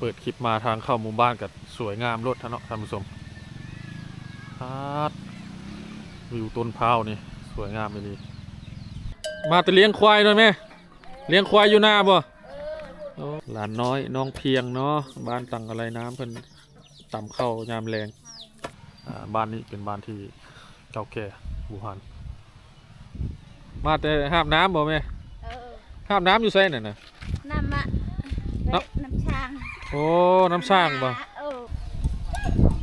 เปิดคลิปมาทางเข้าหมู่บ้านกับสวยงามรถท่านเนาะท่านผู้ชมฮาดวิวต้นพร้าวนี่สวยงามเลยดีมาแต่เลี้ยงควายหน่อยไหมเลี้ยงควายอยู่หน้าบ่โอ้หลานน้อยน้องเพียงเนาะบ้านตังอะไรน้ำเพิ่นต่ำเข้ายามแรงอ่าบ้านนี้เป็นบ้านที่เก่าแก่บูฮันมาแต่ห้าบน้ำบ่แม่เออห้าบน้ำอยู่ไสน่ะนะน้ำมะเนาะน้ำช้าง โอ้น้ำสร้างบ่เออ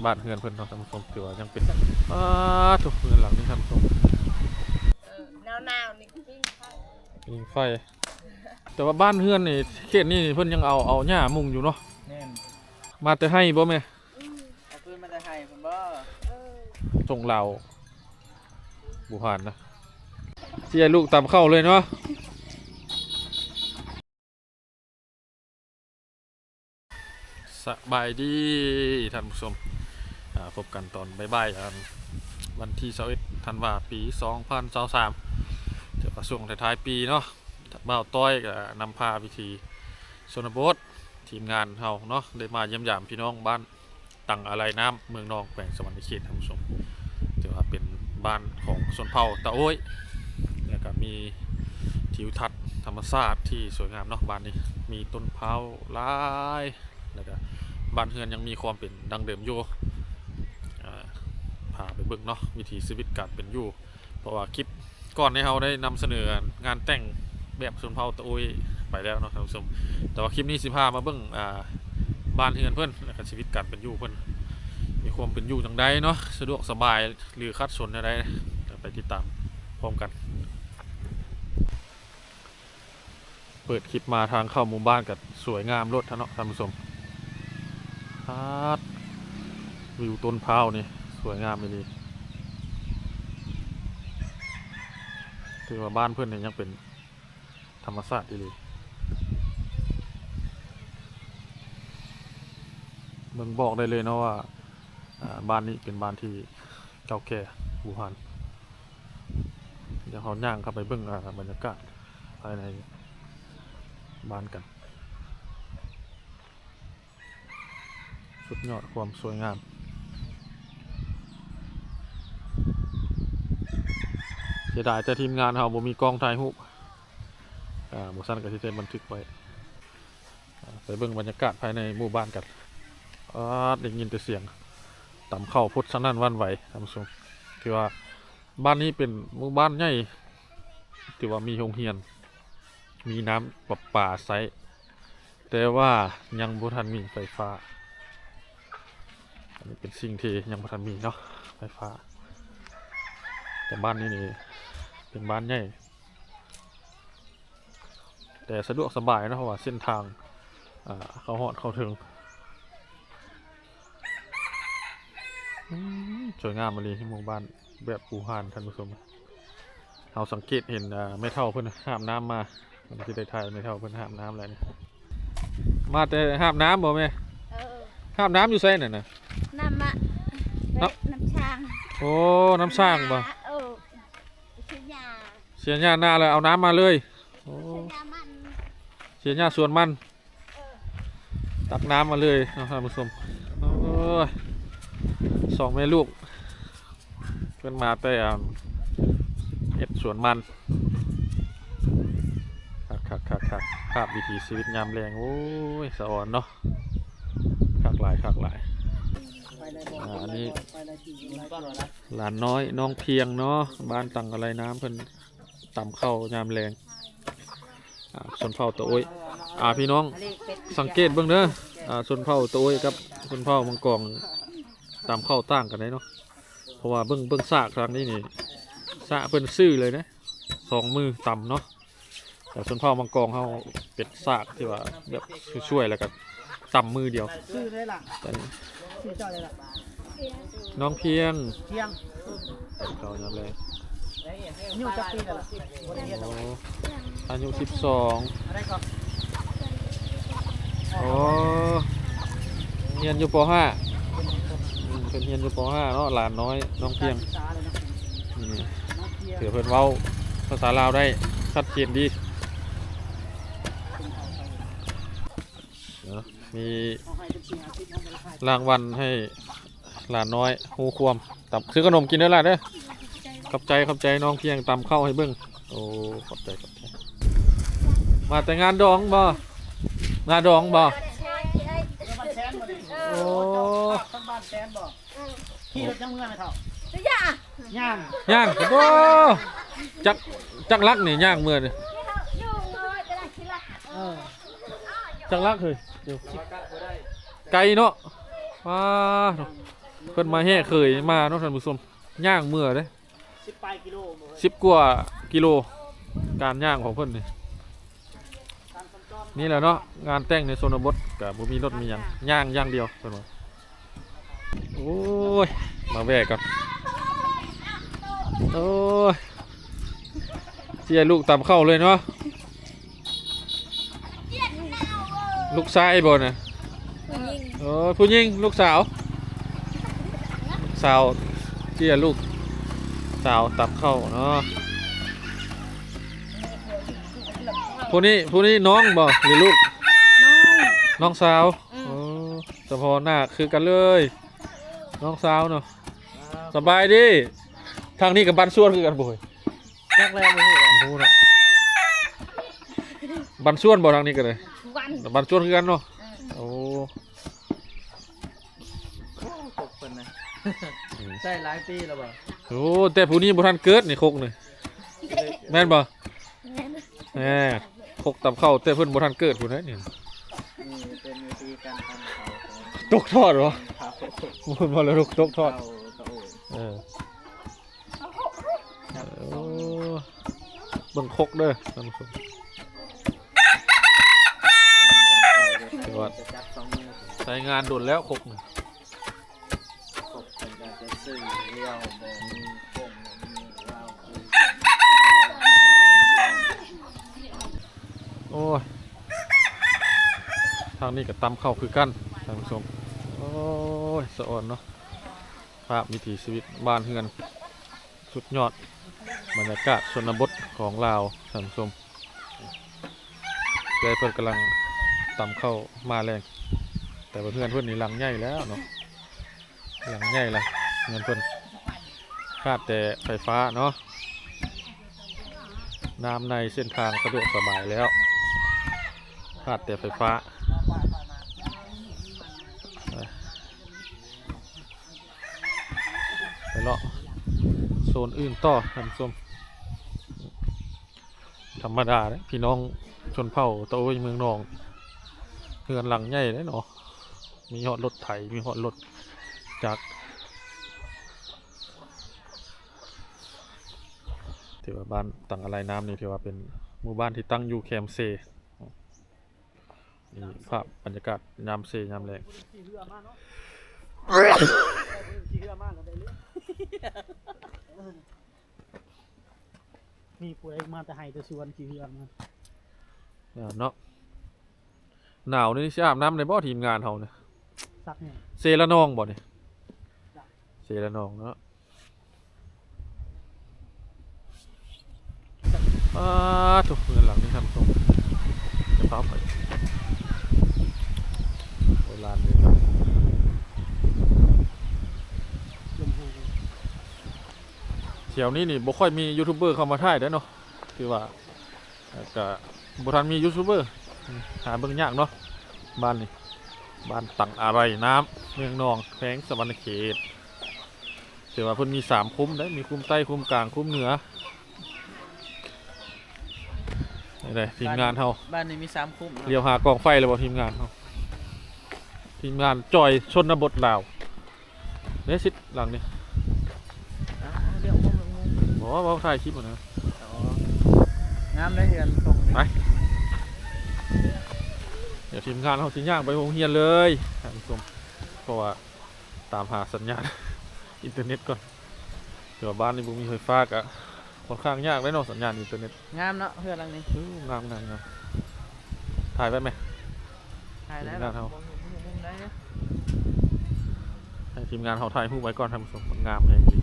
บ้านเฮือนเพิ่นเนาะท่านผู้ชมถือว่ายังเป็นอ้าทุกเฮือนหลังนี้ท่านผู้ชมหนาวหนาวๆนี่ปิ้งข้าวยิงไฟ แต่ว่าบ้านเฮือนนี่เขตนี้เพิ่นยังเอาเอาหญ้ามุงอยู่เนาะแน่นมาแต่ให้บ่แม่เอาปืนมาจะให้ผมบ่เออส่งเราบุหานนะเสียลูกตามเข้าเลยเนาะ สบายดีท่านผู้ชมพบกันตอนบ่ายๆวันที่21ธันวาปี 2023เดี๋ยวก็ช่วงท้ายๆปีเนาะบ่าวต้อยก็นำพาพิธีชนบททีมงานเฮาเนาะได้มาเยี่ยมยามพี่น้องบ้านตังอะไรน้ำเมืองนองแขวงสวรรณเขตท่านผู้ชมถือว่าเป็นบ้านของชนเผ่าตะโอ้ยแล้วก็มีทิวทัศน์ธรรมชาติที่สวยงามเนาะบ้านนี้มีต้นเผาลายแล้วก็ บ้านเฮือนยังมีความเป็นดังเดิมอยู่พาไปเบิ่งเนาะวิถีชีวิตการเป็นอยู่ เพราะว่าคลิปก่อนในเราได้นำเสนองานแต่งแบบชนเผ่าตะอ้ยไปแล้วเนาะท่านผู้ชมแต่ว่าคลิปนี้สิพามาเบิ่งอ่าบ้านเฮือนเพื่อนแล้วก็ชีวิตการเป็นอยู่เพื่อนมีความเป็นอยู่จังใดเนาะสะดวกสบายหรือคัดสนอะไรไปติดตามพร้อมกันเปิดคลิปมาทางเข้าหมู่บ้านกับสวยงามรถท่านเนาะท่านผู้ชม ฮาดวิวต้นพร้าวนี่ สวยงามเลยถือว่าบ้านเพื่อนเนี่ยยังเป็นธรรมชาติดีเลยเมืองบอกได้เลยนะว่าบ้านนี้เป็นบ้านที่เก่าแก่บูฮันเดี๋ยวเขาย่างเข้าไปเบิ่งอ่าบรรยากาศภายในบ้านกัน สุดยอดความสวยงามเสียดายแต่ทีมงานเราบ่มีกล้องถ่ายรูปอ่าบ่ซั่นก็สิได้บันทึกไว้อ่าไปเบิ่งบรรยากาศภายในหมู่บ้านกันอ่าได้ยินแต่เสียงต่ำเข้าพุทธสนั่นวันไหวท่านผู้ชมถือว่าบ้านนี้เป็นหมู่บ้านใหญ่ถือว่ามีโรงเรียน มีน้ำประปาใช้แต่ว่ายังบ่ทันมีไฟฟ้า นนี้เป็นสิ่งที่ยังบ่ทันมีเนาะไฟฟ้า แต่บ้านนี้นี่เป็นบ้านใหญ่แต่สะดวกสบายนะเพราะว่าเส้นทางอ่าเขาหอดเข้าถึงอืมสวยงามมาเลยที่หมู่บ้านแบบปูหานท่านผู้ชมเราสังเกตเห็นอ่าไม่เท่าเพิ่นห้ามน้ำมามันที่ได้ถ่ายไม่เท่าเพิ่นห้ามน้ำอะไรนี่มาแต่ห้ามน้ำบ่แม่เออห้ามน้ำอยู่ไสน่ะนะน้ำมะเนาะน้ำช้างโอ้น้ำสร้างบ่เออชื่อยาเสียหญ้าหน้าเลยเอาน้ำมาเลยโอ้ชื่อยามันเสียหญ้าสวนมันเออตักน้ำมาเลยเนาะท่านผู้ชมโอ้ยสองแม่ลูกเพิ่นมาแต่อ่าเอ็ดสวนมันคักคักคักคักภาพวิถีชีวิตยามแรงโอ้ยสะอ่อนเนาะคักหลายคักหลายไปในบ่ อ่าอันนี้ไปในที่ไรบ้านวะนะหลานน้อยน้องเพียงเนาะบ้านตังอะไรน้ำเพิ่นต่ำเข้ายามแรงอ่าชนเผ่าตะโอ้ยอ่าพี่น้องสังเกตเบิ่งเด้ออ่าชนเผ่าตะโอ้ยกับชนเผ่ามังกรตามเข้าต่างกันได้เนาะเพราะว่าเบิ่งเบิ่งซากทางนี้นี่ซากเพิ่นซื่อเลยนะสองมือต่ำเนาะแต่ชนเผ่ามังกรเขาเป็ดซากที่ว่าแบบช่วยๆแล้วก็ต่ำมือเดียวชื่อได้ล่ะแต่นี่ ชื่อเจ้าได้ล่ะน้องเพียงเที่ยงเขายามแรงอายุจักปีได้ล่ะบ่ได้เรียนหรโอ้อกอายุสิบสองอะไรก็โอ้เรียนอยู่ปห้าอืมเป็นเรียนอยู่ปห้าเนาะหลานน้อยน้องเพียงศึกษาเลยนะนี่น้องเพียงถือเพิ่นเว้าภาษาลาวได้ชัดเจนดีเนาะ มีเอาให้เป็นสิ่งอาทิตย์ให้บริษัทรางวัลให้หลานน้อยฮูความตับซื้อขนมกินเด้อล่ะเด้อขอบใจขอบใจน้องเพียงตำเข้าวให้เบิ่งโอ้ขอบใจขอบใจมาแต่งานดองบ่งานดองบ่แล้วบ้านแซนบ่ดิโอ้ทั้งบ้านแซนบ่ขี่รถยังเมื่อยไหมเท่าย่าย่างย่างโอ้จักจักรักนี่ย่างเมื่อนี่ อยู่เลยจะได้คิดละ เออ จักรักเฮ้ยเดี๋ยวไกลเนาะว้าเพิ่นมาแห่เคยมาเนาะท่านผู้ชมย่างเมื่อเด้สิบปลายกิโลสิบกว่ากิโล การย่างของเพิ่นนี่นี่แหละเนาะงานแต่งในโซนบทกับบ่มีรถมีหยังย่างย่างเดียวเพิ่นว่าโอ้ยมาแวะก่อนโอ้ยเจียลูกตามเข้าเลยเนาะ ลูกชายบ่น่ะผู้หญิงโอ้ยผู้หญิงลูกสาวลูกสาวเจียลูกสาวตามเข้าเนาะผู้นี้ผู้นี้น้องบ่หรือลูก น้องน้องสาวอืมโอ้สะพอหน้าคือกันเลย น้องสาวเนาะสบายดี ทางนี้กับบ้านส่วนคือกันบ่อยแรกแรกบ่ฮู้เลยรู้เนาะบ้านส่วนบ่ทางนี้กันเลย วันแต่บ้านส่วนคือกันเนาะโอ้ตกเพิ่นนะใช่หลายปีแล้วบ่โหแต่ผู้นี้บ่ทันเกิดนี่คกนี่แม่นบ่แหมคกตับเข้าแต่เพิ่นบ่ทันเกิดผู้นั้นนี่นี่เป็นวิธีการทำเขาของตกทอดเหรอเขาเพิ่นบ่แล้วลูกตกทอดเขาตะโอยเออโอ้เบิ่งคกเด้อท่านผู้ชม ถือว่าจะจับสองมือใช้งานโดนแล้วคกนี่ตกเป็นการจะซื้อเรียวบ่มีก้มบ่มีเหล้าคือโอ้ย ทางนี้ก็ตำเข้าคือกันท่านผู้ชม โอ้ยสะอ่อนเนาะ ภาพวิถีชีวิตบ้านเฮือน สุดยอด บรรยากาศชนบทของลาวท่านผู้ชมยายเพิ่นกำลัง ตำเข้ามาแรง แต่เพื่อนเพื่อนนี่หลังใหญ่แล้วเนาะหลังใหญ่ละเงินเพิ่อนขาดแต่ไฟฟ้าเนาะน้ำในเส้นทางสะดวกสบายแล้วขาดแต่ไฟฟ้าไปไปเลาะโซนอื่นต่อท่านผู้ชมธรรมดาเลยพี่น้องชนเผ่าตะโอยเมืองนอง เฮือนหลังใหญ่เลยเนาะมีหอดรถไถมีหอดรถจักรถือว่าบ้านตังอะไรน้ำนี่ถือว่าเป็นหมู่บ้านที่ตั้งอยู่แคมป์เซนี่ภาพบรรยากาศยามเซยามแรงขี่เรือมาเนาะขี่เรือมาแล้วได้เลยมีผู้ใดมาแต่ให้แต่สวนขี่เรือมาอ่าเนาะ หนาวนี่สิอาบน้ำในบ่ทีมงานเฮาเนี่ยซักเนี่ยเซละนองบ่เนี่ยเซละนองเนาะอ้าถูกเงินหลังนี่ทำตรงจะเฝ้าไปโบราณเลยครับลมแห้งแถวนี้นี่บ่ค่อยมียูทูบเบอร์เข้ามาถ่ายเด้อเนาะคือว่าเอ่อก็บ่ทันมียูทูบเบอร์อืม หาเบิ่งยากเนาะบ้านนี่บ้านตังอะไรน้ำเมืองนองแขวงสะวรรณเขตถือว่าเพิ่นมีสามคุ้มเด้อมีคุ้มใต้คุ้มกลางคุ้มเหนือนี่เลยทีมงานเฮาบ้านนี้มีสามคุ้มเรียวหากองไฟเลยบ่ทีมงานเฮาทีมงานจอยชนบทลาวเนสิหลังนี่เดี๋ยวงงบอกว่าว่าถ่ายคลิปหมดนะงามได้เห็นตรงไป เดี๋ยวทีมงานเขาสิย่างไปโรงเรียนเลยท่านผู้ชมเพราะว่าตามหาสัญญาณอินเทอร์เน็ตก่อนเดี๋ยวบ้านนี้บุมีไฟฟ้าก็ค่อนข้างยากเลยเนาะสัญญาณอินเทอร์เน็ตงามเนาะเพื่อนหลังนี้อู้งามงามงามถ่ายไว้ไหม ถ่ายแล้วงามเท่ามุมได้เนี่ยให้ทีมงานเขาถ่ายรูปไว้ก่อนท่านผู้ชมมันงามแฮงดี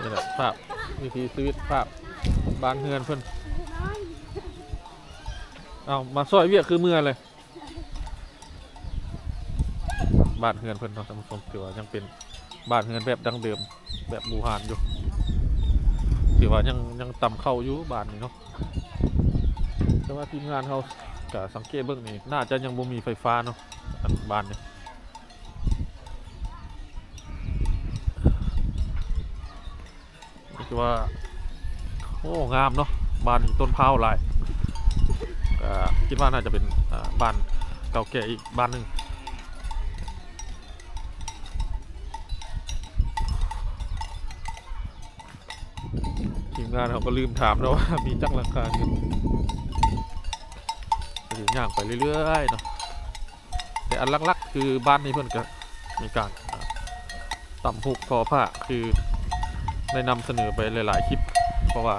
นี่แหละภาพวิถีชีวิตภาพบ้านเฮือนเพิ่อนเอามาซอยเวียกคือเมื่อเลยบ้านเฮือนเพิ่อนเนาะท่านผู้ชมถือว่ายังเป็นบ้านเฮือนแบบดั้งเดิมแบบบูฮานอยู่ถือว่ายังยังต่ำเข้าอยู่บ้านนี้เนาะแต่ว่าทีมงานเขาก็สังเกตเบื้องนี้น่าจะยังบ่มีไฟฟ้าเนาะอันบ้านนี้ คิด ว่าโอ้งามเนาะบ้านต้นพร้าลายอ่าคิดว่าน่าจะเป็นบ้านเก่าแก่อีกบ้านหนึ่งทีมงานเขาก็ลืมถามแล้วว่ามีจักราคาเงินก็ถึงย่างไปเรื่อยๆเนาะแต่อันลักๆคือบ้านนี้เพื่อนก็มีการต่ำหุกทอผ้าคือ ได้นำเสนอไปหลายๆคลิป เพราะว่า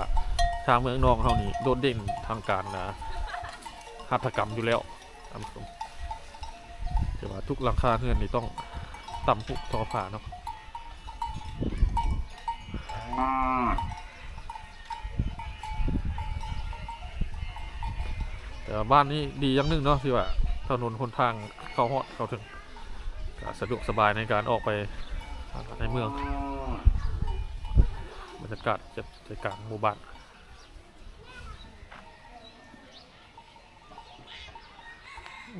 ทางเมืองนองเขานี่โดดเด่นทางการนะหัตถกรรมอยู่แล้วท่านผู้ชมแต่ว่าทุกหลังคาเรือนนี่ต้องต่ำพุกทอผ่าเนาะแต่บ้านนี้ดีอย่างนึงเนาะที่ว่าถนนคนทางเข้าฮอดเข้าถึงสะดวกสบายในการออกไปในเมือง รยากาศจะใจกลางหมู่บ้าน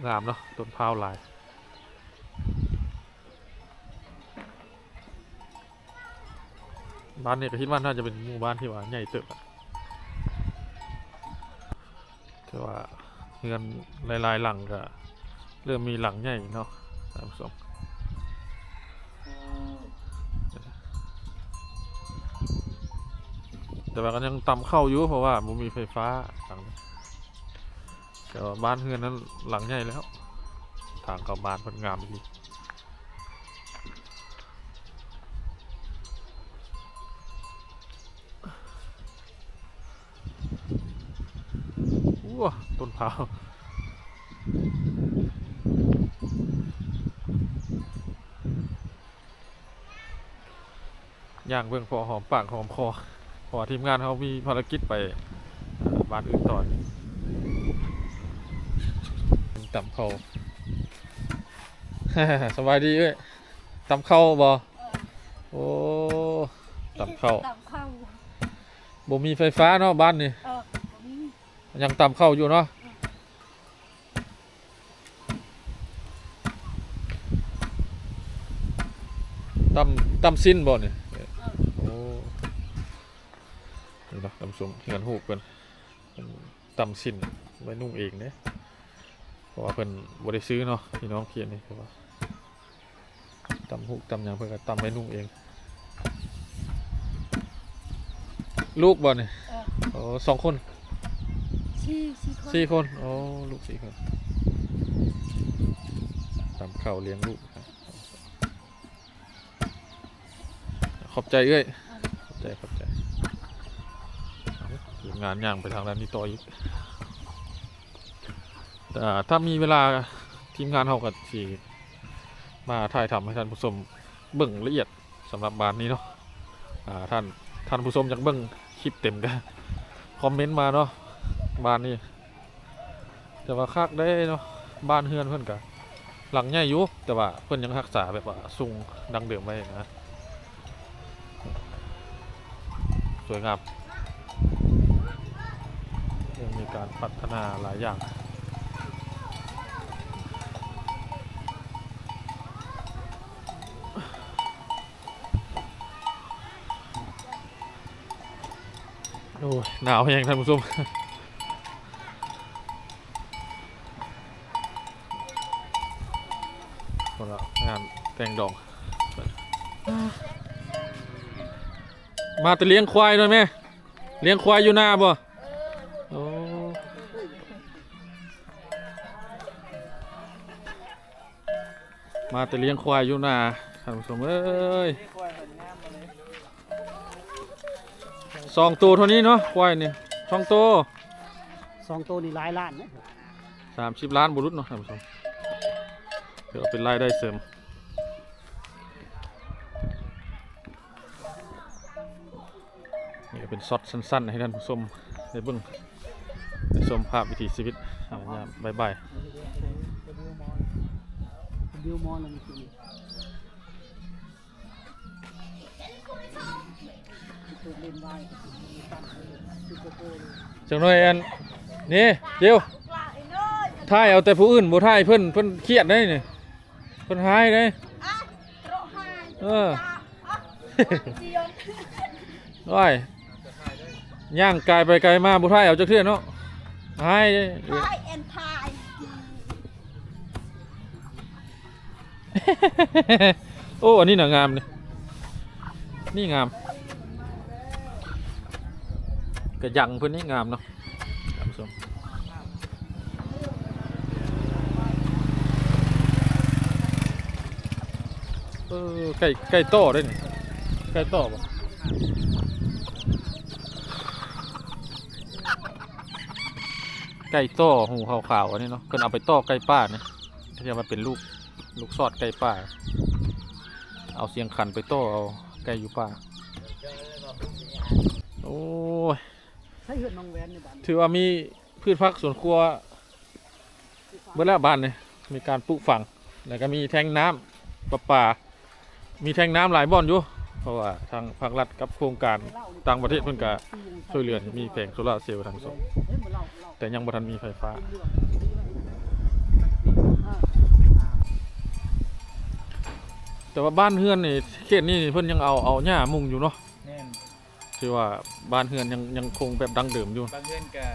งามเนาะต้นพร้าวลายบ้านเนี่ยก็คิดว่าน่าจะเป็นหมู่บ้านที่ว่าใหญ่เติบอะแต่ว่าเงินหลายๆหลังก็เริ่มมีหลังใหญ่เนาะท่านผู้ชม แต่ว่าก็ยังต่ำเข้าอยู่เพราะว่ามันมีไฟฟ้าหลังแต่ว่าบ้านเฮือนนั้นหลังใหญ่แล้ว ทางเข้าบ้านเพิ่นงามดีว้าต้นพร้าวย่างเบื้องพอหอมปากหอมคอ พราะว่าทีมงานเขามีภารกิจไปบ้านอื่นต่อต่ำเขาสบายดีเอ้ยต่ำเข้าบ่โอ้ต่ำเข้าต่าบ่มีไฟฟ้าเนาะบ้านนี่ยังต่ำเข้าอยู่เนาะต่ำต่ำสิ้นบ่เนี่ยโอ้นี่ เนาะต่ำสูงเงินหูกเพิ่นเพิ่นต่ำสิ้นไว้นุ่งเองเนี่ยเพราะว่าเพิ่นบ่ได้ซื้อเนาะพี่น้องเขียนนี่เพราะว่าต่ำหูกต่ำหยังเพิ่นก็ต่ำไว้นุ่งเอง ลูกบ่เนี่ยเออโอ้สองคนชี้ชี้คนสี่คนโอ้ลูกสี่คนทำข้าวเลี้ยงลูกครับขอบใจเอ้ยขอบใจขอบใจเอาเดี๋ยว งานย่างไปทางด้านนี้ต่ออีกแต่ถ้ามีเวลาทีมงานเขากับทีมาถ่ายทำให้ท่านผู้ชมเบิ่งละเอียดสำหรับบานนี้เนาะท่านท่านผู้ชมอยากเบิ่งคลิปเต็มกันคอมเมนต์มาเนาะบานนี้แต่ว่าคักได้เนาะบ้านเฮือนเพื่อนกะหลังใหญ่อยู่แต่ว่าเพื่อนยังรักษาแบบว่าสูงดังเดิมไว้นะสวยงาม มีการพัฒนาหลายอย่างโอ้ยหนาวแหงท่านผู้ชมคนละงานแต่งดองมาแต่เลี้ยงควายด้วยไหมเลี้ยงควายอยู่หน้าบ่ มาแต่เลี้ยงควายอยู่หน้าท่านผู้ชมเอ้ยนี่ควายเห็นงามมาเลยสองตัวเท่านี้เนาะควายนี่สองตัวสองตัวนี่หลายล้านนะสามสิบล้านบุรุษเนาะท่านผู้ชมเดี๋ยวเอาเป็นรายได้เสริมนี่ก็เป็นช็อตสั้น ๆ ให้ท่านผู้ชมได้เบิ่งได้ชมภาพวิถีชีวิตอ่ายามบ่าย ดิวมอนลงทุนๆจังน้อยอันนี่เดี๋ยวถ่ายเอาแต่ผู้อื่นบ่ถ่ายเพิ่นเพิ่นเครียดได้นี่เพิ่นหายได้เออว้ายย่างกายไปไกลมาบ่ถ่ายเอาจักเทื่อเนาะหายเด้พายแอนพาย โอ้ อันนี้หนางามเลยนี่งามกระยังเพื่อนนี่งามเนาะท่านผู้ชมเออไก่ไก่โต้ด้วยนี่ไก่โต้ปะไก่โต้หูขาวๆอันนี้เนาะเพิ่นเอาไปต้อไก่ป้าเนี่ยที่จะมาเป็นลูก ลูกซอดไก่ป่า เอาเสียงขันไปโต้เอาไก่อยู่ป่า โอ้ยใช้เหือนน้องแวนในบ้านถือว่ามีพืชพักสวนครัวเมื่อแล้วบ้านเนี่ยมีการปลูกฝัง แล้วก็มีแทงน้ำประปา มีแทงน้ำหลายบ่อนอยู่ เพราะว่าทางภาครัฐกับโครงการต่างประเทศเพิ่นก็ช่วยเหลือมีแผงโซลาร์เซลล์ทางสองเฮ้ยเหมือนเราเราแต่ยังบ่ทันมีไฟฟ้า แต่ว่าบ้านเฮือนนี่เขตนี้เพิ่นยังเอาเอาหญ้ามุงอยู่เนาะแน่นที่ว่าบ้านเฮือนยังยังคงแบบดั้งเดิมอยู่ บางเงินกับ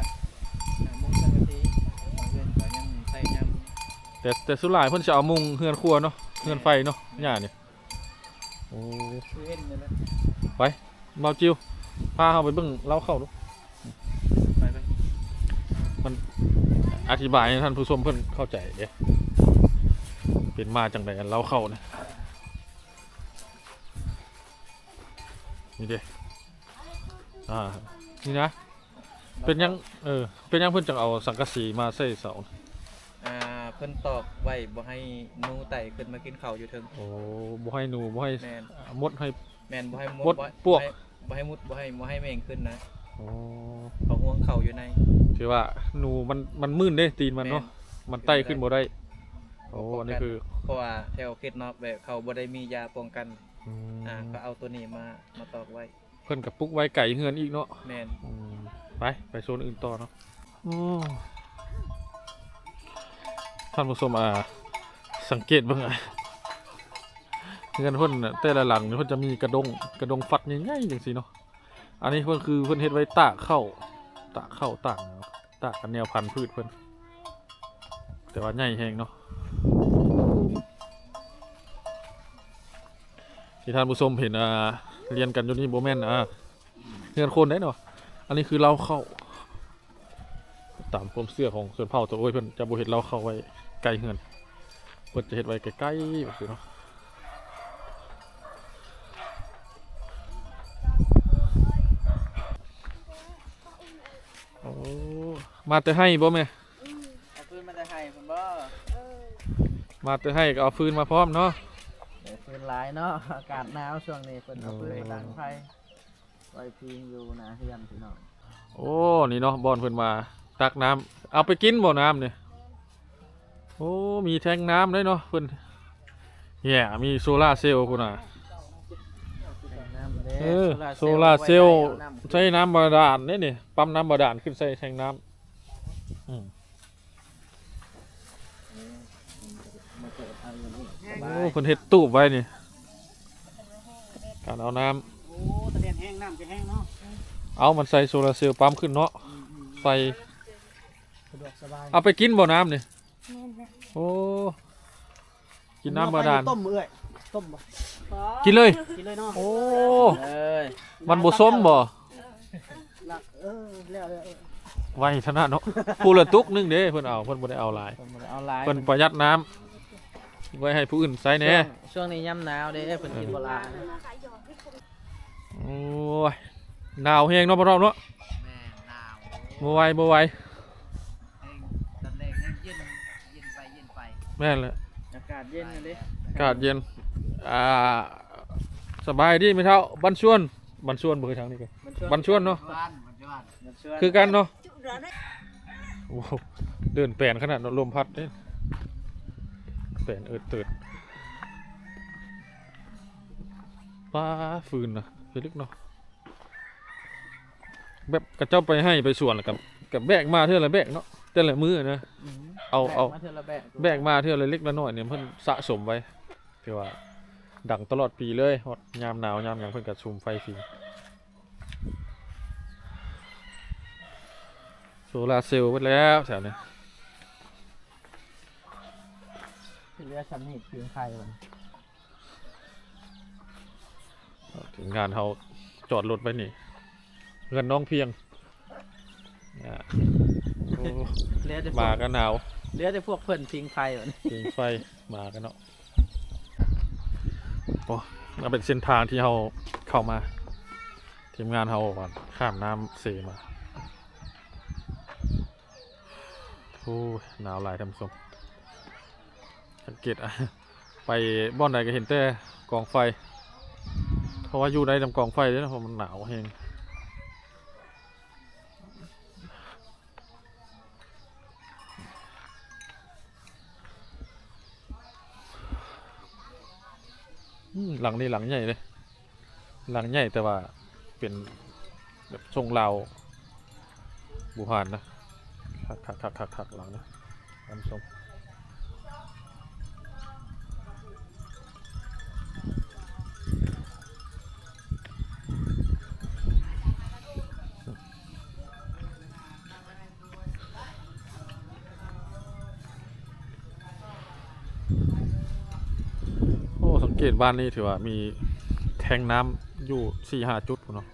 มุงสังกะสีบางเงินก็ยังใส่น้แต่แต่สุดท้ายเพิ่นจะเอามุงเฮือนครัวเนาะเฮือนไฟเนาะหญ้านี่โอ้ำคือเห็นนี่แหละเบาจิวพาเฮาไปเบิ่งเล่าเข้าดูไปไปอธิบายให้ท่านผู้ชมเพิ่นเข้าใจเด้เป็นมาจังไดอันเล่าเข้านะ นี่เด้อ่า นี่นะ เป็นยัง เออ เป็นยังเพิ่นจังเอาสังกะสีมาใส่เสา อ่าเพิ่นตอกไว้บ่ให้หนูไต่ขึ้นมากินข้าวอยู่เทิง โอ้บ่ให้หนูบ่ให้แม่นอ่ามดให้ แม่นบ่ให้มดบ่ให้พวกบ่ให้มุดบ่ให้บ่ให้แมงขึ้นนะโอ้เขาห่วงเข่าอยู่ในถือว่าหนูมันมันมื่นเด้ตีนมันเนาะ มันไต่ขึ้นบ่ได้ โอ้ อันนี้คือ เพราะว่าแถวเขตนอกแบบเขาบ่ได้มียาป้องกัน อืมอ่าก็เอาตัวนี้มามาตอกไว้ เพิ่นกับปลุกไว้ไก่เฮือนอีกเนาะแม่นอืมไปไปโซนอื่นต่อเนาะโอ้ท่านผู้ชมอ่าสังเกตเบิ่งอะเงินเพิ่นน่ะแต่ละหลังนี่เพิ่นจะมีกระดงกระดงฟัดใหญ่ๆจังซี่เนาะอันนี้เพิ่นคือเพิ่นเฮ็ดไว้ตากเข้าวตากเข้าวตากเนาะตากกันแนวพันธุ์พืชเพิ่นแต่ว่าใหญ่แฮงเนาะ ที่ท่านผู้ชมเห็นอ่าเรียนกันอยู่นี่บ่แม่นอ่าเงินคนได้เนาะอันนี้คือเราเข้า ตามความเชื่อของส่วนเผ่าตัวโอ้ยเพิ่นจะบ่เฮ็ดเราเข้าไว้ไกลเฮือนเพิ่นจะเฮ็ดไว้ใกล้ๆแบบนี้เนาะโอ้มาแต่ให้บ่แม่เอาปืนมาจะให้เพิ่นบ่มาแต่ให้ก็เอาฟืนมาพร้อมเนาะ เดี๋ยวปืนหลายเนาะ อากาศหนาวช่วงนี้เพิ่นเอาปืนมาดังไฟไว้พิงอยู่หน้าเฮือนพี่น้องโอ้ นี่เนาะบอลเพิ่นมาตักน้ำเอาไปกินบ่น้ำเนี่ยโอ้ มีแทงน้ำด้วยเนาะเพิ่นแย่มีโซล่าร์เซลล์คุณน่ะน้ำเด้เออโซลาร์เซลล์ใช้น้ำบาดาลนี่นี่ปั๊มน้ำบาดาลขึ้นใส่แทงน้ำอืม โอ้คนเฮ็ดตู้ไว้นี่ การเอาน้โอ้ตะเลียนแห้งน้ำจะแห้งเนาะำเอามันใส่โซลาร์เซลล์ปั๊มขึ้นเนาะ ใส่ สะดวกสบายเอาไปกินบ่น้ำนี่โอ้ กินน้ำบาดาล ต้มเอ้ยต้มบ่กินเลย กินเลยเนาะโอ้เอ้ยมันบ่ส้มบ่ หลักเออแล้วแล้วไว้ทนาเนาะ ผู้ละตุกหนึงเด้เพิ่นเอาเพิ่นบ่ได้เอาหลายเพิ่นบ่ได้เอาหลายเพิ่นประหยัดน้ำ ไว้ให้ผู้อื่นใช้แหน่ช่วงช่วงนี้ย่ำหนาวเด้เพิ่นกินบ่หลายโอ้ยหนาวแฮงเนาะพ่อเราเนาะแม่หนาวบ่ไหวบ่ไหวแห้งตอนแรกแห้งเย็นเย็นไปเย็นไปแม่นเลยอากาศเย็นเลยเด้อากาศเย็นอ่าสบายดีไหมเท่าบันชวนบันชวนเบอร์ทางนี้กันบันชวนเนาะบ้านบันชวนบันชวนคือกันเนาะจุดร้อนโอ้โหเดินแปลนขนาดนั้นลมพัดเด้ แปลนเอิดเติดป้าฟืนนะเฮ้ยลึกเนาะแบบกระเจ้าไปให้ไปสวนแล้วกับกับแบกมาเท่าไรแบกเนาะแต่ละมือนะมเอาเอาแบกมาเทื่อละแบกแบกมาเท่าไรเล็กละน้อยเนี่ยเพิ่นสะสมไว้ที่ว่า ดังตลอดปีเลยฮอดยามหนาวยามหยังเพิ่นก็ชุมไฟฟรีโซลาร์เซลล์ไปแล้วแถวเนี้ ที่เรียกชั้นหิดเพียงไข่มันถึงงานเขาจอดรถไว้นี่ เงินน้องเพียงอ่าโอ้เรียกแต่พวมากกันหนาวเรียกแต่พวกเพิ่นพิงไข่มันปิงไฟมากันเนาะโอ้มันเป็นเส้นทางที่เราเข้ามา ทีมงานเราวันข้ามน้ำเสมาโอ้ยหนาวหลายทำสม สังเกตอะไปบ้อนไหนก็เห็นแต่กองไฟ เพราะว่าอยู่ในลำกองไฟเลยนะเพราะมันหนาวเองหลังนี้หลังใหญ่เลย หลังใหญ่แต่ว่าเป็นแบบทรงลาวบูหานนะคักคักคักคักหลังนะน้ำส้มโอ้สังเก ตบ้านนี้ถือว่ามีแทงน้ำอยู่สี่ห้าจุดเนาะ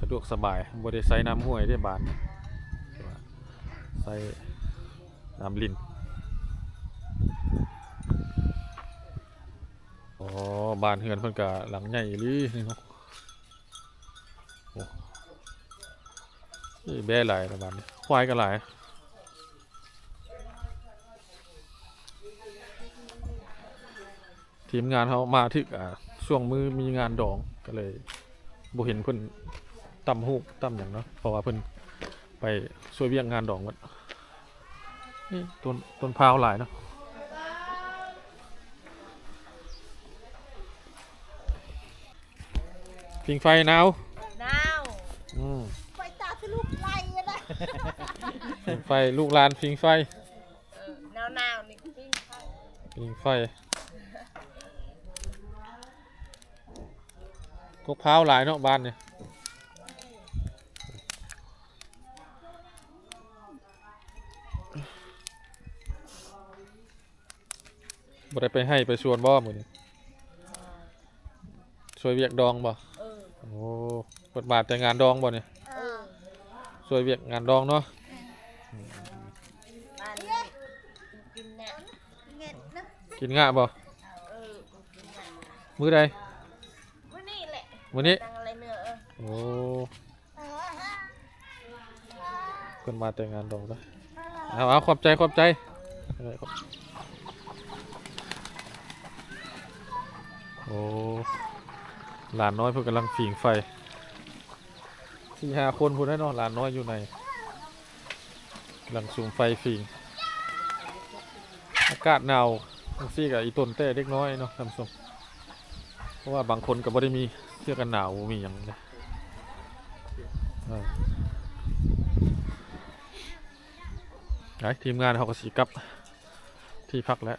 สะดวกสบายบริไซน้ำห้วยได้บานใส่น้ำลินอ๋อบ้านเฮือนเพิ่นกะหลังใหญ่อีหลีนี่เนาะโอ้ยแบ่หลายนะบ้านนี้ควายก็หลาย ทีมงานเขามาถึกอ่าช่วงมือมีงานดองก็เลยบ่เห็นเพิ่นตำฮูกตำอย่างเนาะเพราะว่าเพิ่นไปช่วยเวียงงานดองวัดนี่ต้นต้นพร้าวหลายเนาะพิงไฟหนาวนาวอืมไฟตาทะลุไหลอะนะพิงไฟลูกหลานพิงไฟหนาวหนาวๆนี่ปิ้งไฟพิงไฟ กกพร้าวหลายเนาะบ้านเนี่ยบ่ได้ไปให้ไปชวนบ่มื้อนี้ช่วยเวียกดองบ่เออโอ้เปิดบาทแต่งานดองบ่เนี่ยเออช่วยเวียกงานดองเนาะบ้านนี้กินเนี่ยเงินนะกินง่าบ่เออ มื้อใดวันนี้แหละ มื้อนี้ดังอะไรเนื้อเออโอ้เพิ่นมาแต่งงานดองแล้วเอาเอาขอบใจขอบใจเอาขอบโอ้หลานน้อยเพิ่นกำลังผิงไฟสี่ห้าคนพูดได้เนาะหลานน้อยอยู่ในกำลังสูงไฟผิงอากาศหนาวจังซี่กับอีต้นเต้เล็กน้อยเนาะทำทรงเพ ราะว่าบางคนก็ไม่ได้มีเสื้อกันหนาวมีอย่างนี้ไอทีมงานเขาก็สีกับที่พักแล้ว